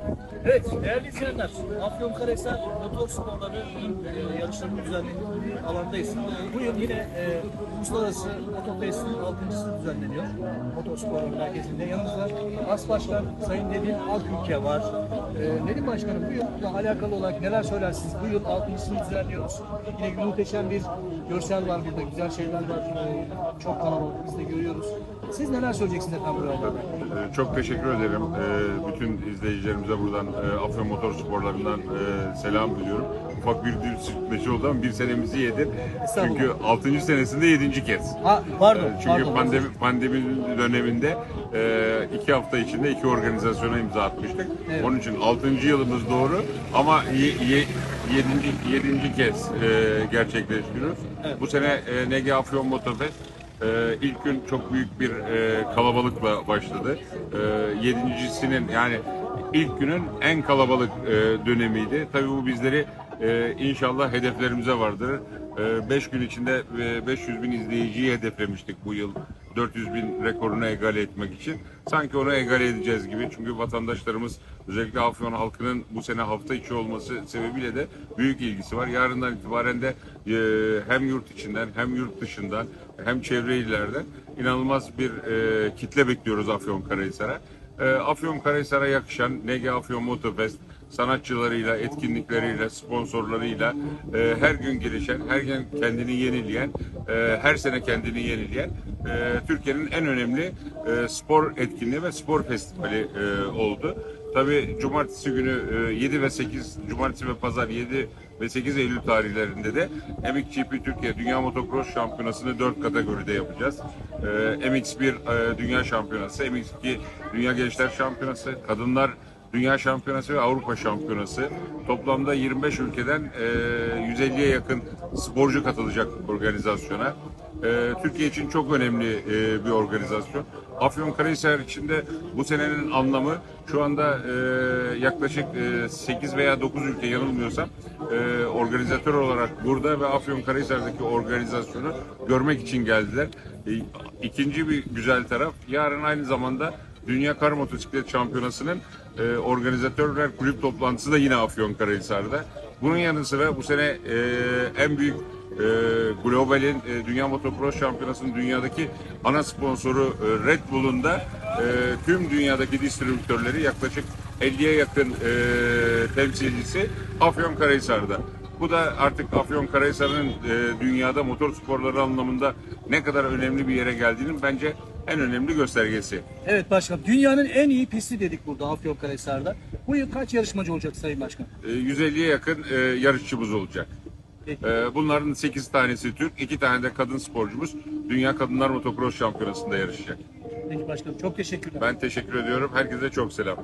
Thank you. Evet, değerli izleyenler, Afyonkarahisar Motor Sporları e, yarışlarının düzenlendiği alandayız. Bu yıl yine e, Uluslararası Motofest'in 6.sı düzenleniyor. Motor Sporları Merkezi'nde. Yanımızda As Başkan Sayın Nedim Akülke var. E, Nedim Başkanım bu yılla alakalı olarak neler söylersiniz? Bu yıl 6.sını düzenliyoruz. Yine muhteşem bir görsel var burada, güzel şeyler var. E, çok kalabalık, biz de görüyoruz. Siz neler söyleyeceksiniz efendim buraya? Ee, Çok teşekkür ederim. Bütün izleyicilerimize buradan e, Afyon Motor Sporlarından e, selam diliyorum. Ufak bir dil sürtmesi oldu ama bir senemizi. Estağfurullah. Çünkü 6. senesinde 7. kez. Ha, pardon, Ee, Çünkü pardon. pandemi, pandemi döneminde e, iki hafta içinde iki organizasyona imza atmıştık. Evet. Onun için 6. yılımız doğru ama 7. yedinci kez e, gerçekleştiriyoruz. Evet. Bu sene e, NG Afyon Motorfest ee, ilk gün çok büyük bir e, kalabalıkla başladı. Ee, yedincisinin yani ilk günün en kalabalık e, dönemiydi. Tabii bu bizleri e, inşallah hedeflerimize vardırır. 5 gün içinde e, 500 bin izleyiciyi hedeflemiştik bu yıl. 400 bin rekorunu egale etmek için. Sanki onu egale edeceğiz gibi. Çünkü vatandaşlarımız özellikle Afyon halkının bu sene hafta içi olması sebebiyle de büyük ilgisi var. Yarından itibaren de e, hem yurt içinden hem yurt dışından hem çevre illerden inanılmaz bir e, kitle bekliyoruz Afyonkarahisar'a. E, Afyonkarahisar'a yakışan NG Afyon Motofest sanatçılarıyla, etkinlikleriyle, sponsorlarıyla e, her gün gelişen, her gün kendini yenileyen, e, her sene kendini yenileyen e, Türkiye'nin en önemli e, spor etkinliği ve spor festivali e, oldu. Tabii cumartesi günü e, 7 ve 8, cumartesi ve pazar 7 ve 8 Eylül tarihlerinde de MXGP Türkiye Dünya Motocross Şampiyonası'nı 4 kategoride yapacağız. E, MX1 e, Dünya Şampiyonası, MX2 Dünya Gençler Şampiyonası, Kadınlar Dünya Şampiyonası ve Avrupa Şampiyonası. Toplamda 25 ülkeden e, 150'ye yakın sporcu katılacak organizasyona. E, Türkiye için çok önemli e, bir organizasyon. Afyonkarahisar için de bu senenin anlamı şu anda e, yaklaşık e, 8 veya 9 ülke yanılmıyorsam e, organizatör olarak burada ve Afyonkarahisar'daki organizasyonu görmek için geldiler. E, ikinci bir güzel taraf yarın aynı zamanda Dünya Kar Motosiklet Şampiyonası'nın e, organizatörler kulüp toplantısı da yine Afyonkarahisar'da. Bunun yanı sıra bu sene e, en büyük e, Global'in e, Dünya Motocross Şampiyonası'nın dünyadaki ana sponsoru e, Red Bull'un da e, tüm dünyadaki distribütörleri yaklaşık 50'ye yakın e, temsilcisi Afyonkarahisar'da. Bu da artık Afyonkarahisar'ın e, dünyada motor sporları anlamında ne kadar önemli bir yere geldiğinin bence en önemli göstergesi. Evet başkanım. Dünyanın en iyi pisti dedik burada Afyonkarahisar'da. Bu yıl kaç yarışmacı olacak Sayın Başkan? E, 150'ye yakın e, yarışçımız olacak. Peki. E, bunların 8 tanesi Türk, 2 tane de kadın sporcumuz Dünya Kadınlar Motocross Şampiyonası'nda yarışacak. Peki başkanım. Çok teşekkürler. Ben teşekkür ediyorum. Herkese çok selam.